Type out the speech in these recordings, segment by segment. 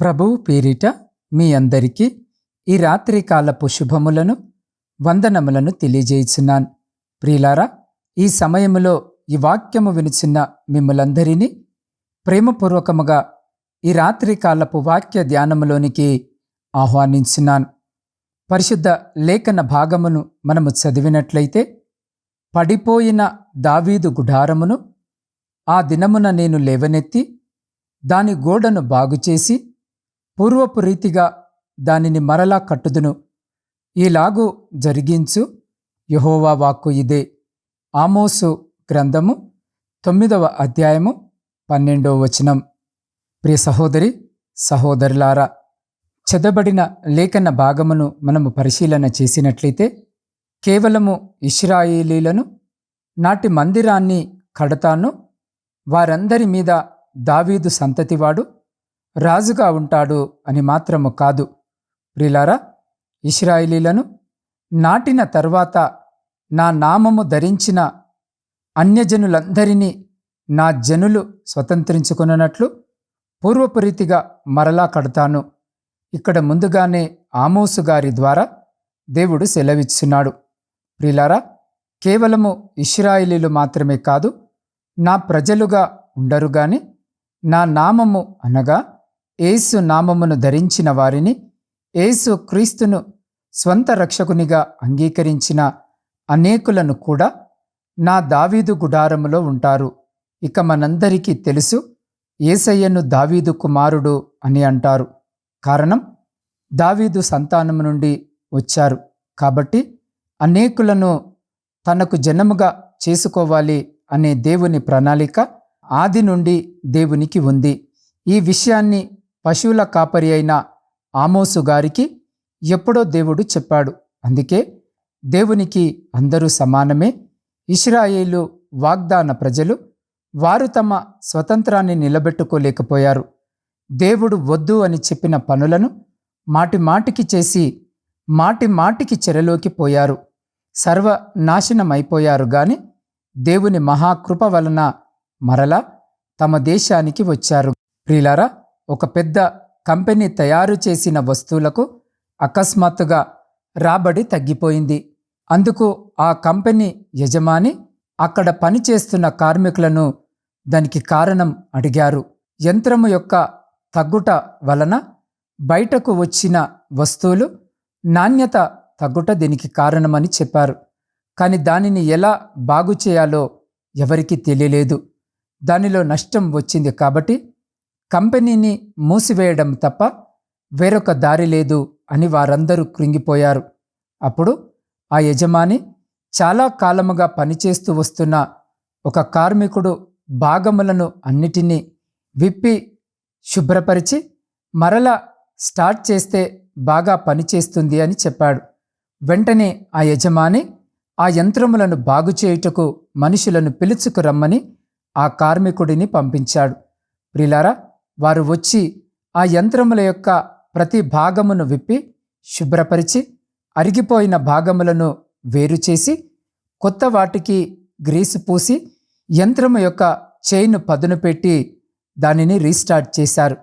ప్రభువు పేరిట మీ అందరికీ ఈ రాత్రికాలపు శుభములను వందనములను తెలియజేయుచున్నాను. ప్రియులారా ఈ సమయములో ఈ వాక్యము వినుచున్న మిమ్మలందరినీ ప్రేమపూర్వకముగా ఈ రాత్రికాలపు వాక్య ధ్యానములోనికి ఆహ్వానించున్నాను. పరిశుద్ధ లేఖన భాగమును మనము చదివినట్లయితే పడిపోయిన దావీదు గుడారమును ఆ దినమున నేను లేవనెత్తి దాని గోడను బాగుచేసి పూర్వపు రీతిగా దానిని మరలా కట్టుదును. ఈలాగు జరిగించు. యహోవా వాక్కు ఇదే. ఆమోసు గ్రంథము తొమ్మిదవ అధ్యాయము పన్నెండవ వచనం. ప్రియ సహోదరి సహోదరులారా చెదబడిన లేఖన భాగమును మనము పరిశీలన చేసినట్లయితే కేవలము ఇస్రాయేలీలను నాటి మందిరాన్ని కడతాను వారందరి మీద దావీదు సంతతివాడు రాజుగా ఉంటాడు అని మాత్రము కాదు. ప్రిలారా ఇస్రాయిలీలను నాటిన తర్వాత నా నామము ధరించిన అన్యజనులందరినీ నా జనులు స్వతంత్రించుకున్నట్లు పూర్వపు రీతిగా మరలా కడతాను. ఇక్కడ ముందుగానే ఆమోసు గారి ద్వారా దేవుడు సెలవిచ్చున్నాడు. ప్రిలారా కేవలము ఇస్రాయిలీలు మాత్రమే కాదు నా ప్రజలుగా ఉండరు గాని నా నామము అనగా ఏసు నామమును ధరించిన వారిని ఏసు క్రీస్తును స్వంత రక్షకునిగా అంగీకరించిన అనేకులను కూడా నా దావీదు గుడారములో ఉంటారు. ఇక మనందరికీ తెలుసు ఏసయ్యను దావీదు కుమారుడు అని అంటారు. కారణం దావీదు సంతానము నుండి వచ్చారు. కాబట్టి అనేకులను తనకు జనముగా చేసుకోవాలి అనే దేవుని ప్రణాళిక ఆది నుండి దేవునికి ఉంది. ఈ విషయాన్ని పశువుల కాపరి అయిన ఆమోసు గారికి ఎప్పుడో దేవుడు చెప్పాడు. అందుకే దేవునికి అందరూ సమానమే. ఇస్రాయేలు వాగ్దాన ప్రజలు వారు తమ స్వతంత్రాన్ని నిలబెట్టుకోలేకపోయారు. దేవుడు వద్దు అని చెప్పిన పనులను మాటి మాటికి చేసి మాటి మాటికి చెరలోకి పోయారు. సర్వనాశనమైపోయారు గాని దేవుని మహాకృప వలన మరలా తమ దేశానికి వచ్చారు. ప్రియులారా ఒక పెద్ద కంపెనీ తయారు చేసిన వస్తువులకు అకస్మాత్తుగా రాబడి తగ్గిపోయింది. అందుకు ఆ కంపెనీ యజమాని అక్కడ పనిచేస్తున్న కార్మికులను దానికి కారణం అడిగారు. యంత్రము యొక్క తగ్గుట వలన బయటకు వచ్చిన వస్తువులు నాణ్యత తగ్గుట దీనికి కారణమని చెప్పారు. కానీ దానిని ఎలా బాగు చేయాలో ఎవరికీ తెలియలేదు. దానిలో నష్టం వచ్చింది కాబట్టి కంపెనీని మూసివేయడం తప్ప వేరొక దారి లేదు అని వారందరూ కృంగిపోయారు. అప్పుడు ఆ యజమాని చాలా కాలముగా పనిచేస్తూ వస్తున్న ఒక కార్మికుడు భాగములను అన్నిటినీ విప్పి శుభ్రపరిచి మరలా స్టార్ట్ చేస్తే బాగా పనిచేస్తుంది అని చెప్పాడు. వెంటనే ఆ యజమాని ఆ యంత్రములను బాగు చేయుటకు మనుషులను పిలుచుకురమ్మని ఆ కార్మికుడిని పంపించాడు. ప్రిలారా వారు వచ్చి ఆ యంత్రముల యొక్క ప్రతి భాగమును విప్పి శుభ్రపరిచి అరిగిపోయిన భాగములను వేరు చేసి కొత్త వాటికి గ్రీసు పూసి యంత్రము యొక్క చైన్ పదును పెట్టి దానిని రీస్టార్ట్ చేశారు.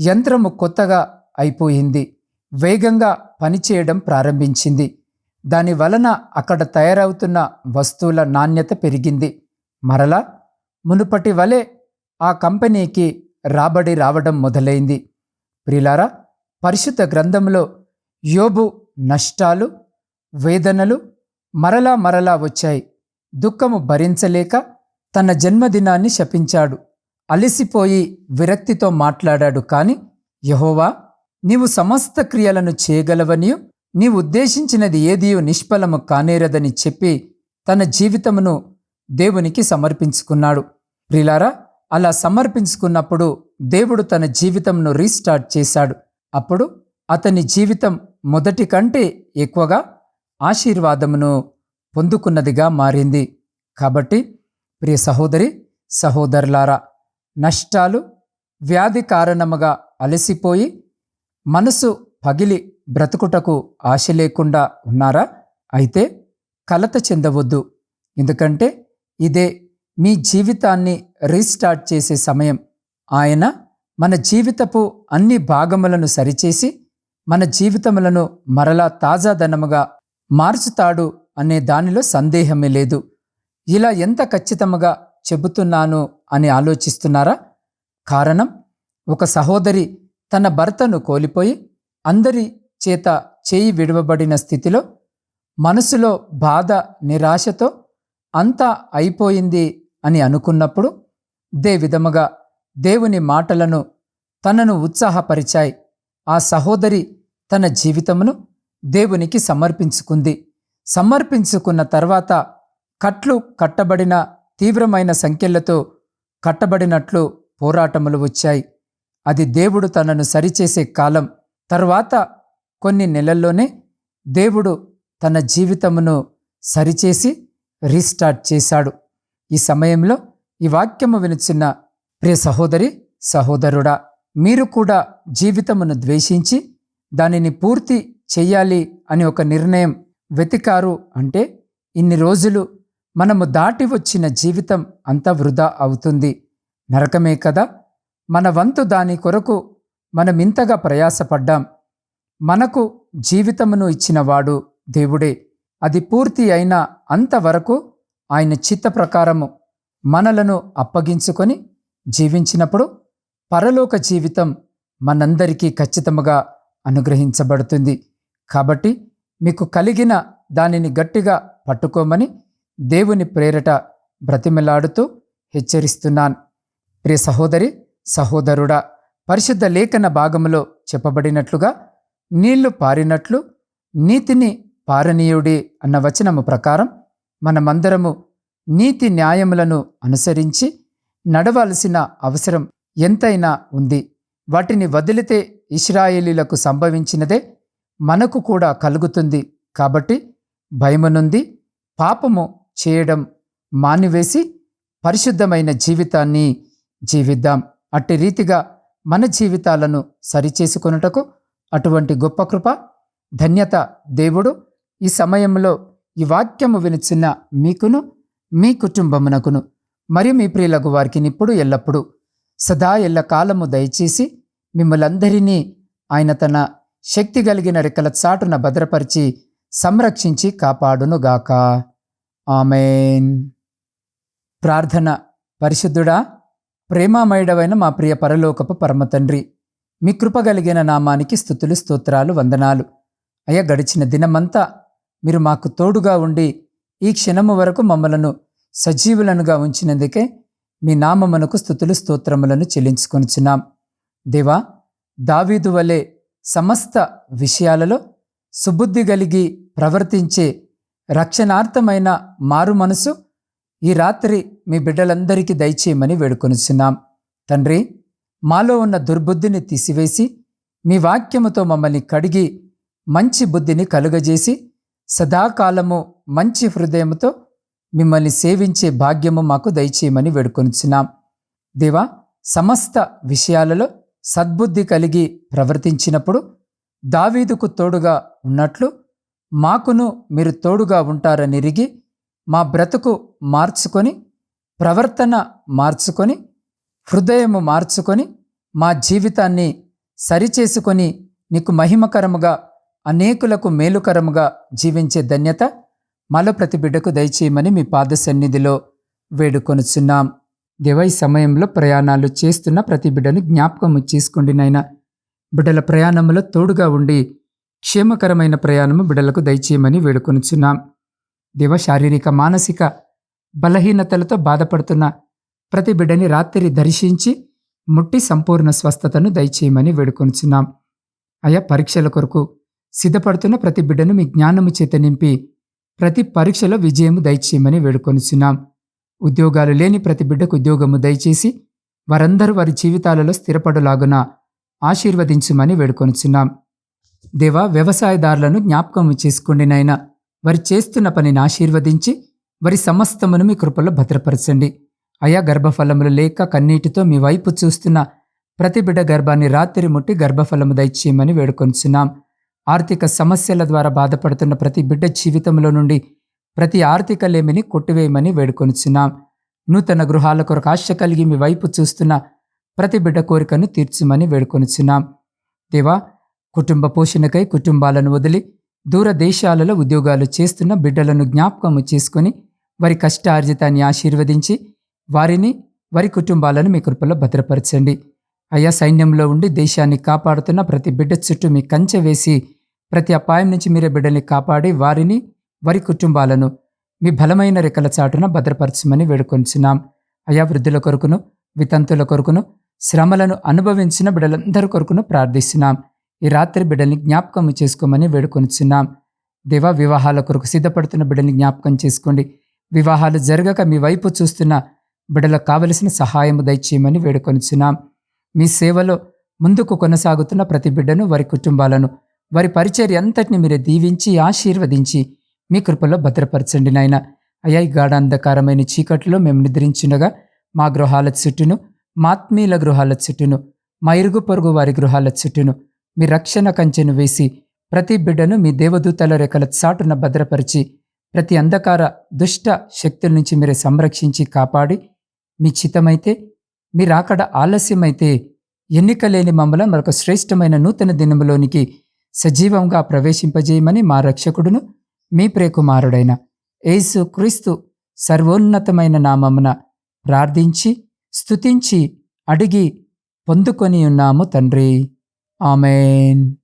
యంత్రము కొత్తగా అయిపోయింది. వేగంగా పనిచేయడం ప్రారంభించింది. దాని వలన అక్కడ తయారవుతున్న వస్తువుల నాణ్యత పెరిగింది. మరలా మునుపటి వలె ఆ కంపెనీకి రాబడి రావడం మొదలైంది. ప్రిలారా పరిశుద్ధ గ్రంథంలో యోబు నష్టాలు వేదనలు మరలా మరలా వచ్చాయి. దుఃఖము భరించలేక తన జన్మదినాన్ని శపించాడు. అలసిపోయి విరక్తితో మాట్లాడాడు. కాని యహోవా నీవు సమస్త క్రియలను చేయగలవనియు నీవు ఉద్దేశించినది ఏదియో నిష్ఫలము కానేరదని చెప్పి తన జీవితమును దేవునికి సమర్పించుకున్నాడు. ప్రిలారా అలా సమర్పించుకున్నప్పుడు దేవుడు తన జీవితంను రీస్టార్ట్ చేశాడు. అప్పుడు అతని జీవితం మొదటి కంటే ఎక్కువగా ఆశీర్వాదమును పొందుకున్నదిగా మారింది. కాబట్టి ప్రియ సహోదరి సహోదరులారా నష్టాలు వ్యాధి కారణముగా అలసిపోయి మనసు పగిలి బ్రతుకుటకు ఆశ లేకుండా ఉన్నారా? అయితే కలత చెందవద్దు. ఎందుకంటే ఇదే మీ జీవితాన్ని రీస్టార్ట్ చేసే సమయం ఆయన మన జీవితపు అన్ని భాగములను సరిచేసి మన జీవితములను మరలా తాజాదనముగా మార్చుతాడు అనే దానిలో సందేహమే లేదు. ఇలా ఎంత ఖచ్చితంగా చెబుతున్నాను అని ఆలోచిస్తున్నారా? కారణం ఒక సహోదరి తన భర్తను కోల్పోయి అందరి చేత చేయి విడవబడిన స్థితిలో మనసులో బాధ నిరాశతో అంతా అయిపోయింది అని అనుకున్నప్పుడు దే విధముగా దేవుని మాటలను తనను ఉత్సాహపరిచాయి. ఆ సహోదరి తన జీవితమును దేవునికి సమర్పించుకుంది. సమర్పించుకున్న తర్వాత కట్లు కట్టబడిన తీవ్రమైన సంఖ్యలతో కట్టబడినట్లు పోరాటములు వచ్చాయి. అది దేవుడు తనను సరిచేసే కాలం. తర్వాత కొన్ని నెలల్లోనే దేవుడు తన జీవితమును సరిచేసి రీస్టార్ట్ చేశాడు. ఈ సమయంలో ఈ వాక్యము వినుచున్న ప్రియ సహోదరి సహోదరుడా మీరు కూడా జీవితమును ద్వేషించి దానిని పూర్తి చెయ్యాలి అని ఒక నిర్ణయం వెతికారు అంటే ఇన్ని రోజులు మనము దాటి వచ్చిన జీవితం అంతా వృధా అవుతుంది. నరకమే కదా? మన వంతు దాని కొరకు మనమింతగా ప్రయాసపడ్డాం. మనకు జీవితమును ఇచ్చినవాడు దేవుడే. అది పూర్తి అయిన అంతవరకు ఆయన చిత్త ప్రకారము మనలను అప్పగించుకొని జీవించినప్పుడు పరలోక జీవితం మనందరికీ ఖచ్చితముగా అనుగ్రహించబడుతుంది. కాబట్టి మీకు కలిగిన దానిని గట్టిగా పట్టుకోమని దేవుని ప్రేరట బ్రతిమలాడుతూ హెచ్చరిస్తున్నాను. ప్రియ సహోదరి సహోదరుడా పరిశుద్ధ లేఖన భాగములో చెప్పబడినట్లుగా నీళ్ళు పారినట్లు నీతిని పారనీయుడి అన్న వచనము ప్రకారం మనమందరము నీతి న్యాయములను అనుసరించి నడవాల్సిన అవసరం ఎంతైనా ఉంది. వాటిని వదిలితే ఇస్రాయేలీలకు సంభవించినదే మనకు కూడా కలుగుతుంది. కాబట్టి భయమునుంది పాపము చేయడం మానివేసి పరిశుద్ధమైన జీవితాన్ని జీవిద్దాం. అట్టి రీతిగా మన జీవితాలను సరిచేసుకొనుటకు అటువంటి గొప్ప కృప ధన్యత దేవుడు ఈ సమయంలో ఈ వాక్యము వినుచున్న మీకును మీ కుటుంబమునకును మరియు మీ ప్రియులకు వారికి ఇప్పుడు ఎల్లప్పుడూ సదా ఎల్ల కాలము దయచేసి మిమ్మలందరినీ ఆయన తన శక్తి కలిగిన రెక్కల చాటున భద్రపరిచి సంరక్షించి కాపాడునుగాక. ఆమెన్. ప్రార్థన పరిశుద్ధుడా ప్రేమామయుడవైన మా ప్రియ పరలోకపు పరమతండ్రి మీ కృప కలిగిన నామానికి స్థుతులు స్తోత్రాలు వందనాలు. అయ్యా గడిచిన దినమంతా మీరు మాకు తోడుగా ఉండి ఈ క్షణము వరకు మమ్మలను సజీవులనుగా ఉంచినందుకే మీ నామమునకు స్థుతులు స్తోత్రములను చెల్లించుకొనిచున్నాం. దేవా దావీదు వలె సమస్త విషయాలలో సుబుద్ధి కలిగి ప్రవర్తించే రక్షణార్థమైన మారు మనసు ఈ రాత్రి మీ బిడ్డలందరికీ దయచేయమని వేడుకొనిచున్నాం. తండ్రి మాలో ఉన్న దుర్బుద్ధిని తీసివేసి మీ వాక్యముతో మమ్మల్ని కడిగి మంచి బుద్ధిని కలుగజేసి సదాకాలము మంచి హృదయముతో మిమ్మల్ని సేవించే భాగ్యము మాకు దయచేయమని వేడుకొనిచున్నాం. దేవా సమస్త విషయాలలో సద్బుద్ధి కలిగి ప్రవర్తించినప్పుడు దావీదుకు తోడుగా ఉన్నట్లు మాకును మీరు తోడుగా ఉంటారనిరిగి మా బ్రతుకు మార్చుకొని ప్రవర్తన మార్చుకొని హృదయము మార్చుకొని మా జీవితాన్ని సరిచేసుకొని నీకు మహిమకరముగా అనేకులకు మేలుకరముగా జీవించే ధన్యత మల ప్రతి బిడ్డకు దయచేయమని మీ పాద సన్నిధిలో వేడుకొనుచున్నాం. దివై సమయంలో ప్రయాణాలు చేస్తున్న ప్రతి బిడ్డను జ్ఞాపకం చేసుకోండి నాయన. బిడ్డల ప్రయాణంలో తోడుగా ఉండి క్షేమకరమైన ప్రయాణము బిడ్డలకు దయచేయమని వేడుకొనుచున్నాం. దేవ శారీరక మానసిక బలహీనతలతో బాధపడుతున్న ప్రతి బిడ్డని రాత్రి దర్శించి ముట్టి సంపూర్ణ స్వస్థతను దయచేయమని వేడుకొనుచున్నాం. అయా పరీక్షల కొరకు సిద్ధపడుతున్న ప్రతి బిడ్డను మీ జ్ఞానము చేత నింపి ప్రతి పరీక్షలో విజయము దయచేయమని వేడుకొనిచున్నాం. ఉద్యోగాలు లేని ప్రతి బిడ్డకు ఉద్యోగము దయచేసి వారందరూ వారి జీవితాలలో స్థిరపడులాగున ఆశీర్వదించుమని వేడుకొనిచున్నాం. దేవా వ్యవసాయదారులను జ్ఞాపకం చేసుకోండి నాయన. వారి చేస్తున్న పనిని ఆశీర్వదించి వారి సమస్తమును మీ కృపలో భద్రపరచండి. అయా గర్భఫలములు లేక కన్నీటితో మీ వైపు చూస్తున్న ప్రతి బిడ్డ గర్భాన్ని రాత్రి ముట్టి గర్భఫలము దయచేయమని వేడుకొంచున్నాం ఆర్థిక సమస్యల ద్వారా బాధపడుతున్న ప్రతి బిడ్డ జీవితంలో నుండి ప్రతి ఆర్థిక లేమిని కొట్టివేయమని వేడుకొనిచున్నాం. నూతన గృహాల కొరకు ఆశ కలిగి మీ వైపు చూస్తున్న ప్రతి బిడ్డ కోరికను తీర్చుమని వేడుకొనిచున్నాం. దేవా కుటుంబ పోషణకై కుటుంబాలను వదిలి దూర దేశాలలో ఉద్యోగాలు చేస్తున్న బిడ్డలను జ్ఞాపకము చేసుకొని వారి కష్టార్జితాన్ని ఆశీర్వదించి వారిని వారి కుటుంబాలను మీ కృపలో భద్రపరచండి. అయ్యా సైన్యంలో ఉండి దేశాన్ని కాపాడుతున్న ప్రతి బిడ్డ చుట్టూ మీ కంచె వేసి ప్రతి అపాయం నుంచి మీరే బిడ్డల్ని కాపాడి వారిని వారి కుటుంబాలను మీ బలమైన రెక్కల చాటున భద్రపరచమని వేడుకొంచున్నాం. అయా వృద్ధుల కొరకును వితంతుల కొరకును శ్రమలను అనుభవించిన బిడ్డలందరి కొరకును ప్రార్థిస్తున్నాం. ఈ రాత్రి బిడ్డల్ని జ్ఞాపకం చేసుకోమని వేడుకొనిచున్నాం దేవా వివాహాల కొరకు సిద్ధపడుతున్న బిడ్డల్ని జ్ఞాపకం చేసుకోండి. వివాహాలు జరగక మీ వైపు చూస్తున్న బిడ్డలకు కావలసిన సహాయము దయచేయమని వేడుకొనిచున్నాం మీ సేవలో ముందుకు కొనసాగుతున్న ప్రతి బిడ్డను వారి కుటుంబాలను వారి పరిచర్య అంతటిని మీరే దీవించి ఆశీర్వదించి మీ కృపలో భద్రపరచండి నాయన. అయ్యా ఈ చీకట్లో మేము నిద్రించుండగా మా గృహాల చుట్టూను మాత్మీయుల గృహాల చుట్టూను మా ఇరుగు పొరుగు వారి గృహాల చుట్టూను మీ రక్షణ కంచెను వేసి ప్రతి బిడ్డను మీ దేవదూతల రెక్కల చాటున భద్రపరిచి ప్రతి అంధకార దుష్ట శక్తుల నుంచి మీరే సంరక్షించి కాపాడి మీ చిత్తమైతే మీరు అక్కడ ఆలస్యమైతే ఎన్నిక లేని మరొక శ్రేష్టమైన నూతన దినములోనికి సజీవంగా ప్రవేశింపజేయమని మా రక్షకుడును మీ ప్రేకుమారుడైన యేసు క్రీస్తు సర్వోన్నతమైన నామమున ప్రార్థించి స్తుతించి అడిగి పొందుకొని ఉన్నాము తండ్రి. ఆమెన్.